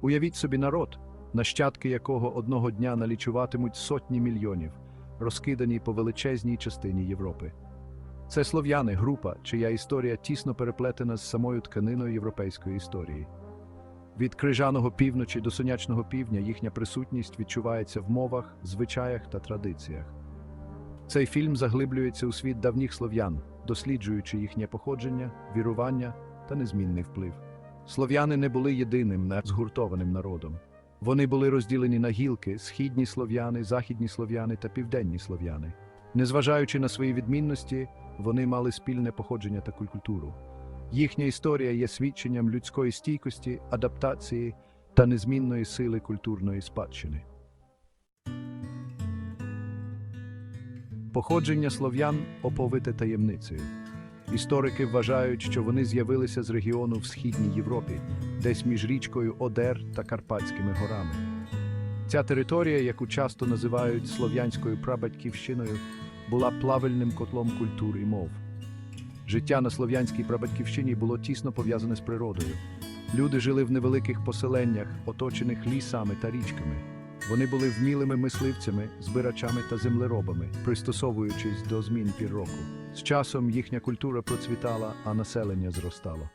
Уявіть собі народ, нащадки якого одного дня налічуватимуть сотні мільйонів, розкидані по величезній частині Європи. Це слов'яни, група, чия історія тісно переплетена з самою тканиною європейської історії. Від крижаного півночі до сонячного півдня їхня присутність відчувається в мовах, звичаях та традиціях. Цей фільм заглиблюється у світ давніх слов'ян, досліджуючи їхнє походження, вірування та незмінний вплив. Слов'яни не були єдиним згуртованим народом. Вони були розділені на гілки східні слов'яни, західні слов'яни та південні слов'яни. Незважаючи на свої відмінності, вони мали спільне походження та культуру. Їхня історія є свідченням людської стійкості, адаптації та незмінної сили культурної спадщини. Походження слов'ян оповите таємницею. Історики вважають, що вони з'явилися з регіону в Східній Європі, десь між річкою Одер та Карпатськими горами. Ця територія, яку часто називають слов'янською прабатьківщиною, була плавильним котлом культур і мов. Життя на слов'янській прабатьківщині було тісно пов'язане з природою. Люди жили в невеликих поселеннях, оточених лісами та річками. Вони були вмілими мисливцями, збирачами та землеробами, пристосовуючись до змін пір року. З часом їхня культура процвітала, а населення зростало.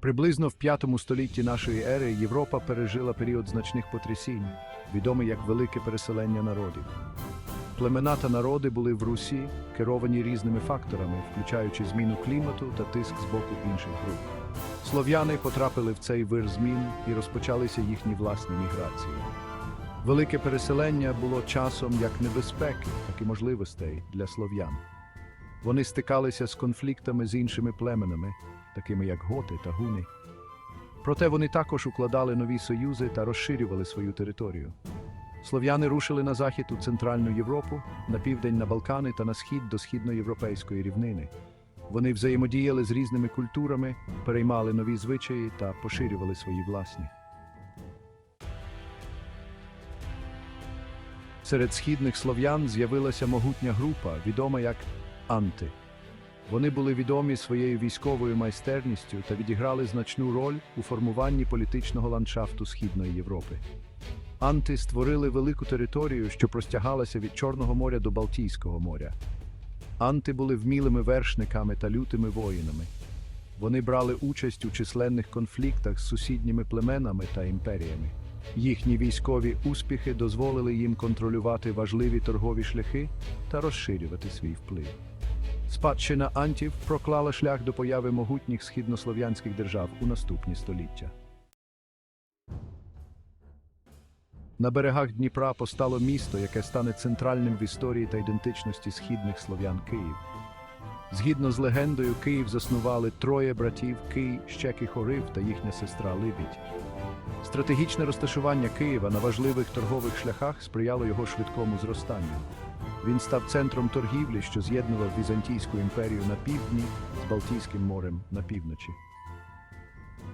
Приблизно в V столітті нашої ери Європа пережила період значних потрясінь, відомий як велике переселення народів. Племена та народи були в Русі керовані різними факторами, включаючи зміну клімату та тиск з боку інших груп. Слов'яни потрапили в цей вир змін і розпочалися їхні власні міграції. Велике переселення було часом як небезпеки, так і можливостей для слов'ян. Вони стикалися з конфліктами з іншими племенами, такими як готи та гуни. Проте вони також укладали нові союзи та розширювали свою територію. Слов'яни рушили на захід у Центральну Європу, на південь на Балкани та на схід до східноєвропейської рівнини. Вони взаємодіяли з різними культурами, переймали нові звичаї та поширювали свої власні. Серед східних слов'ян з'явилася могутня група, відома як Анти. Вони були відомі своєю військовою майстерністю та відіграли значну роль у формуванні політичного ландшафту Східної Європи. Анти створили велику територію, що простягалася від Чорного моря до Балтійського моря. Анти були вмілими вершниками та лютими воїнами. Вони брали участь у численних конфліктах з сусідніми племенами та імперіями. Їхні військові успіхи дозволили їм контролювати важливі торгові шляхи та розширювати свій вплив. Спадщина антів проклала шлях до появи могутніх східнослов'янських держав у наступні століття. На берегах Дніпра постало місто, яке стане центральним в історії та ідентичності східних слов'ян Київ. Згідно з легендою, Київ заснували троє братів Кий, Щек і Хорив та їхня сестра Либідь. Стратегічне розташування Києва на важливих торгових шляхах сприяло його швидкому зростанню. Він став центром торгівлі, що з'єднував Візантійську імперію на півдні з Балтійським морем на півночі.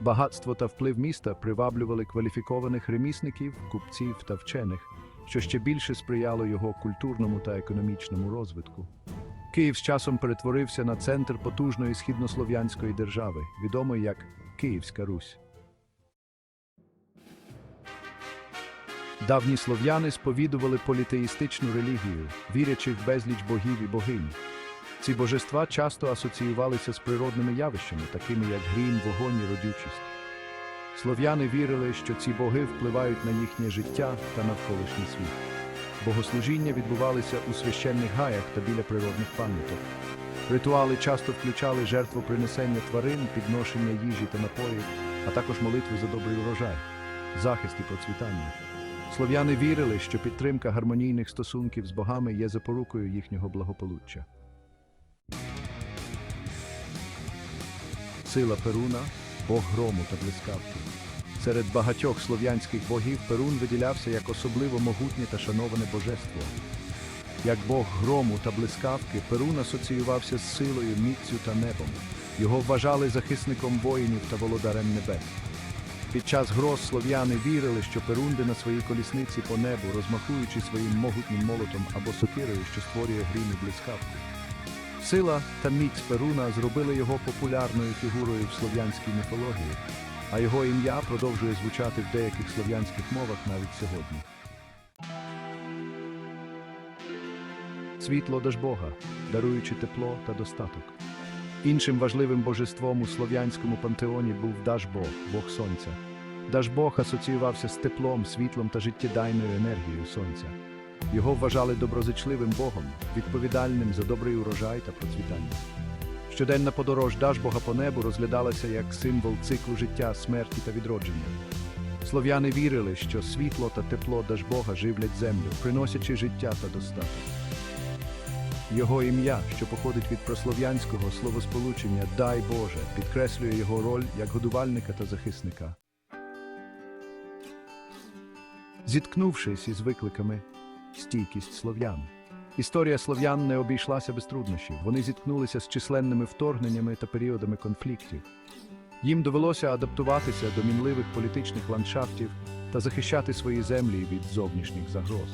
Багатство та вплив міста приваблювали кваліфікованих ремісників, купців та вчених, що ще більше сприяло його культурному та економічному розвитку. Київ з часом перетворився на центр потужної східнослов'янської держави, відомої як Київська Русь. Давні слов'яни сповідували політеїстичну релігію, вірячи в безліч богів і богинь. Ці божества часто асоціювалися з природними явищами, такими як грім, вогонь і родючість. Слов'яни вірили, що ці боги впливають на їхнє життя та навколишній світ. Богослужіння відбувалися у священних гаях та біля природних пам'яток. Ритуали часто включали жертвопринесення тварин, підношення їжі та напоїв, а також молитви за добрий урожай, захист і процвітання. Слов'яни вірили, що підтримка гармонійних стосунків з богами є запорукою їхнього благополуччя. Сила Перуна бог грому та блискавки. Серед багатьох слов'янських богів Перун виділявся як особливо могутнє та шановане божество. Як бог грому та блискавки, Перун асоціювався з силою, міцю та небом. Його вважали захисником воїнів та володарем небес. Під час гроз слов'яни вірили, що Перунди на своїй колісниці по небу, розмахуючи своїм могутнім молотом або сокирою, що створює грім і блискавку. Сила та міць Перуна зробили його популярною фігурою в слов'янській міфології, а його ім'я продовжує звучати в деяких слов'янських мовах навіть сьогодні. Світло Дажбога, даруючи тепло та достаток. Іншим важливим божеством у слов'янському пантеоні був Дажбог, Бог Сонця. Дажбог асоціювався з теплом, світлом та життєдайною енергією сонця. Його вважали доброзичливим Богом, відповідальним за добрий урожай та процвітання. Щоденна подорож Дажбога по небу розглядалася як символ циклу життя, смерті та відродження. Слов'яни вірили, що світло та тепло Дажбога живлять землю, приносячи життя та достаток. Його ім'я, що походить від прослов'янського словосполучення Дай Боже, підкреслює його роль як годувальника та захисника. Зіткнувшись із викликами, стійкість слов'ян. Історія слов'ян не обійшлася без труднощів. Вони зіткнулися з численними вторгненнями та періодами конфліктів. Їм довелося адаптуватися до мінливих політичних ландшафтів та захищати свої землі від зовнішніх загроз.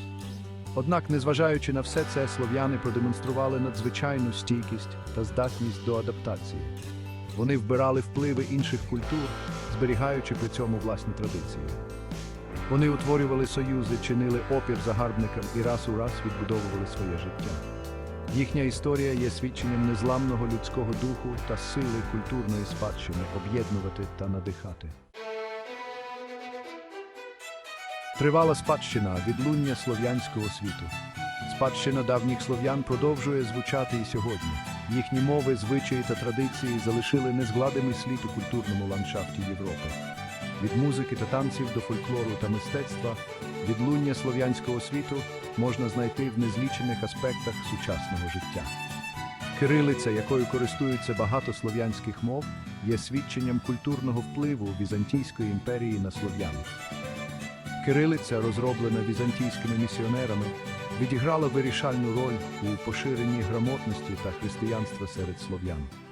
Однак, незважаючи на все це, слов'яни продемонстрували надзвичайну стійкість та здатність до адаптації. Вони вбирали впливи інших культур, зберігаючи при цьому власні традиції. Вони утворювали союзи, чинили опір загарбникам і раз у раз відбудовували своє життя. Їхня історія є свідченням незламного людського духу та сили культурної спадщини об'єднувати та надихати. Тривала спадщина відлуння слов'янського світу. Спадщина давніх слов'ян продовжує звучати і сьогодні. Їхні мови, звичаї та традиції залишили незгладимий слід у культурному ландшафті Європи. Від музики та танців до фольклору та мистецтва відлуння слов'янського світу можна знайти в незлічених аспектах сучасного життя. Кирилиця, якою користуються багато слов'янських мов, є свідченням культурного впливу Візантійської імперії на слов'ян. Кирилиця, розроблена візантійськими місіонерами, відіграла вирішальну роль у поширенні грамотності та християнства серед слов'ян.